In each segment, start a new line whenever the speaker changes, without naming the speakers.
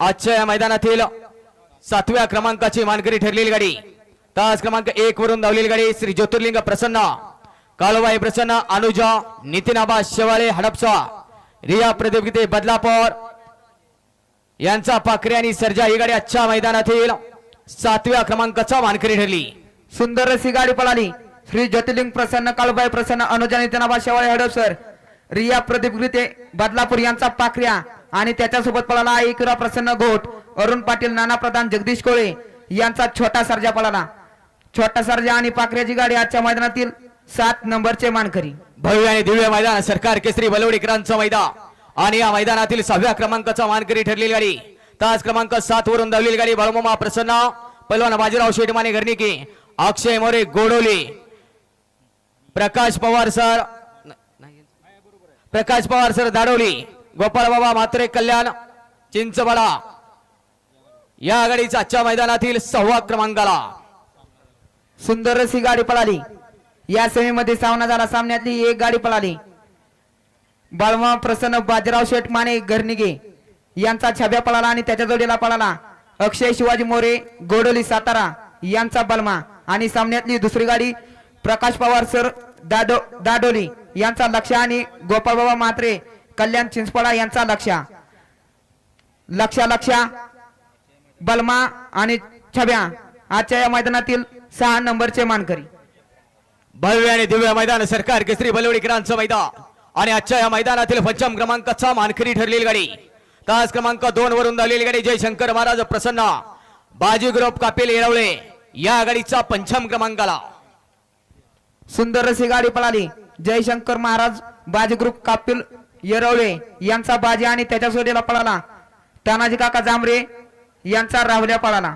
आजच्या या मैदानातील सातव्या क्रमांकाची मानकरी ठरलेली गाडी. तास क्रमांक एक वरून धावलेली गाडी श्री ज्योतिर्लिंग प्रसन्न काळोबाई प्रसन्न अनुजा नितीन आबा शेवाळे हडपसा रिया प्रदीप गीते बदलापूर. यांचा पाखरे आणि सर्जा ही गाडी आजच्या मैदानातील सातव्या क्रमांकाचा मानकरी ठरली.
सुंदर अशी गाडी पळाली. श्री ज्योतिर्लिंग प्रसन्न काळूबाई प्रसन्न अनुजा नितनाबा शेवाळे हडपसर रिया प्रदीप गृते बदलापूर यांचा पाखऱ्या. आणि त्याच्यासोबत पळाला एकरा प्रसन्न घोट अरुण पाटील नाना प्रधान जगदीश कोळे यांचा छोटा सर्जा पळाला. छोटा सर्जा आणि पाखऱ्याची गाडी आजच्या मैदानातील सात नंबरचे मानकरी.
भव्य आणि दिव्य मैदान सरकार केसरी बलवडीकरांचं मैदान. आणि या मैदानातील सहाव्या क्रमांकाचा मानकरी ठरलेली गाडी. तास क्रमांक सात वरून धावलेली गाडी बाळमामा प्रसन्न पलवान Bajirao Shetmane Gharniki Akshay More Godoli. Prakash Pawar sir Prakash Pawar sir Dadoli. Gopal Baba Kalyan Chinchwada या आघाडीचा आजच्या मैदानातील सहावा क्रमांकाला.
सुंदर अशी गाडी पळाली. या सेमीमध्ये सामना झाला सामन्यातली एक गाडी पळाली. बाळमा प्रसन्न बाजीराव शेठ माने घरनिगे यांचा छाब्या पळाला आणि त्याच्या जोडीला पळाला. अक्षय शिवाजी मोरे गोडोली सातारा यांचा बलमा. आणि सामन्यातली दुसरी गाडी प्रकाश पवार सर दाडो दाडोली यांचा लक्ष आणि गोपाळबाबा मात्रे कल्याण चिंचपाडा यांचा लक्ष लक्षा लक्षा बलमा आणि छब्या आजच्या या मैदानातील सहा नंबरचे मानकरी.
भव्य आणि दिव्य मैदान सरकार केसरी बलवडीकरांचं मैदान. आणि आजच्या या मैदानातील पंचम क्रमांकाचा मानकरी ठरलेली गाडी. तास क्रमांक दोन वरून धावलेली गाडी जयशंकर महाराज प्रसन्न. बाजी ग्रुप कापेल येरवळे या गाडीचा पंचम क्रमांकाला.
सुंदर अशी गाडी पळाली. जयशंकर महाराज बाजी ग्रुप कापिल येरवळे यांचा बाजी आणि त्याच्या सोडीला पळाला. तानाजी काका जांभरे यांचा राहुल्या पळाला.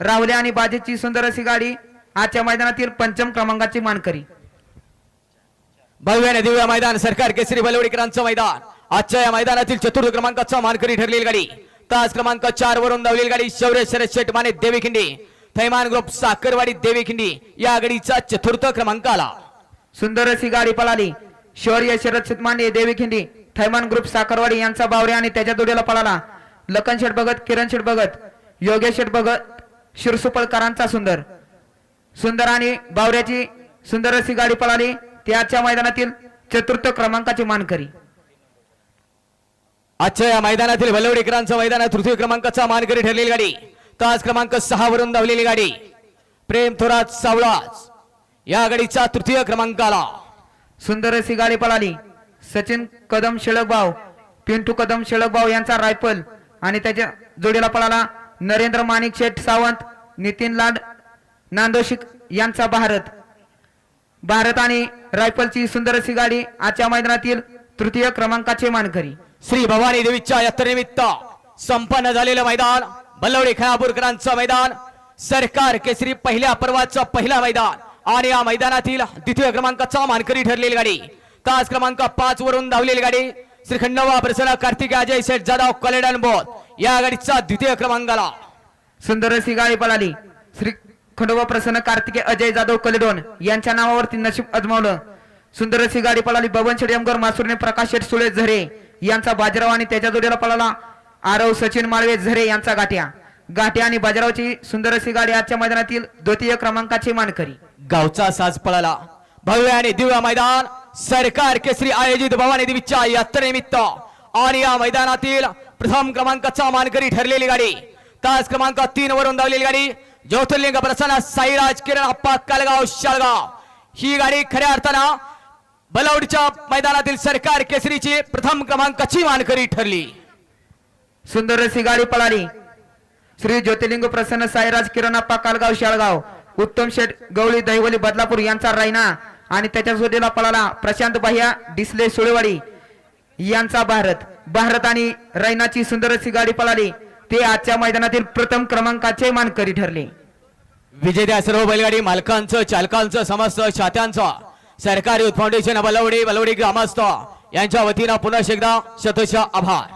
राहुल्या आणि बाजीची सुंदर अशी गाडी आजच्या मैदानातील पंचम क्रमांकाची मानकरी.
भव्य आणि दिव्य मैदान सरकार केसरी बलवडीकरांचं मैदान. आजच्या या मैदानातील चतुर्थ क्रमांकाचा मानकरी ठरलेली गाडी. तास क्रमांक चार वरून धावलेली गाडी शौर्य शरद शेट माने देवीखिंडी थैमान ग्रुप साखरवाडी देवीखिंडी या गाडीचा चतुर्थ क्रमांक आला
सुंदर अशी गाडी पळाली. शौर्य शरद सिद्धमांडे देवी खिंडी. थैमान ग्रुप साखरवाडी यांचा बावरे आणि त्याच्या जोडीला पळाला. लखन शेठ भगत किरण शेठ भगत योगेश शेठ भगत शिरसुपळकरांचा सुंदर. सुंदर आणि बावऱ्याची सुंदर अशी गाडी पळाली. ती आजच्या मैदानातील चतुर्थ क्रमांकाची मानकरी.
आजच्या या मैदानातील बलवडीकरांचं मैदान आहे, तृतीय क्रमांकाचा मानकरी ठरलेली गाडी. तास क्रमांक सहा वरून धावलेली गाडी. प्रेम थोरात सावळाच या गाडीचा तृतीय क्रमांक आला
सुंदर अशी गाडी पळाली. सचिन कदम शेळकभाव पिंटू कदम शेळकभाव यांचा रायफल. आणि त्याच्या जोडीला पळाला नरेंद्र माणिक शेठ सावंत नितीन लाड नांदोशिक यांचा भारत. भारत आणि रायफलची सुंदर अशी गाडी आजच्या मैदानातील तृतीय क्रमांकाचे मानकरी.
श्री भवानी देवीच्या यात्रेनिमित्त संपन्न झालेलं मैदान बल्लवडी खानापूरकरांचं मैदान सरकार केसरी पहिल्या पर्वाचं पहिला मैदान. आणि या मैदानातील द्वितीय क्रमांकाचा मानकरी ठरलेली गाडी तास क्रमांक पाच वरून धावलेली गाडी श्री खंडोबा प्रसन्न कार्तिक अजय शेठ जाधव कलेडन बोध या गाडीचा द्वितीय क्रमांकाला
सुंदर अशी गाडी पळाली श्री खंडोबा प्रसन्न कार्तिके अजय जाधव कलेडोन यांच्या नावावरती नशीब अजमावलं. सुंदर अशी गाडी पळाली बबन शेडयमकर मासुरने प्रकाश शेठ सुळे झरे यांचा बाजीराव आणि त्याच्या जोडीला पळाला. आरव सचिन माळवे झरे यांचा गाठ्या. गाठ्या आणि बाजीरावची सुंदर अशी गाडी आजच्या मैदानातील द्वितीय क्रमांकाची मानकरी.
गावचा साज पळाला. भव्य आणि दिव्य मैदान. सरकार केसरी आयोजित भवानी देवीच्या यात्रेनिमित्त आणि या मैदानातील प्रथम क्रमांकाचा मानकरी ठरलेली गाडी तास क्रमांक तीन वरून धावलेली गाडी ज्योतिर्लिंग प्रसन्न साईराज किरण अप्पा कालगाव शाळगाव ही गाडी खऱ्या अर्थानं बलौडच्या मैदानातील सरकार केसरीची प्रथम क्रमांकाची मानकरी ठरली
सुंदर अशी गाडी पळाली श्री ज्योतिर्लिंग प्रसन्न साईराज किरणाप्पा कालगाव शाळगाव उत्तम शेठ गवळी दहिवली बदलापूर यांचा रायना आणि त्याच्या सोडीला पळाला प्रशांत बाह्या डिस्ले सुळेवाडी यांचा भारत. भारत आणि रैनाची सुंदर अशी गाडी पळाली. ते आजच्या मैदानातील प्रथम क्रमांकाचे मानकरी ठरले.
विजेत्या सर्व बैलगाडी मालकांचं चालकांचं समस्त छात्यांचं सरकारी फाउंडेशन बलवडी बलवडी ग्रामस्थ यांच्या वतीनं पुन्हा एकदा शतश आभार.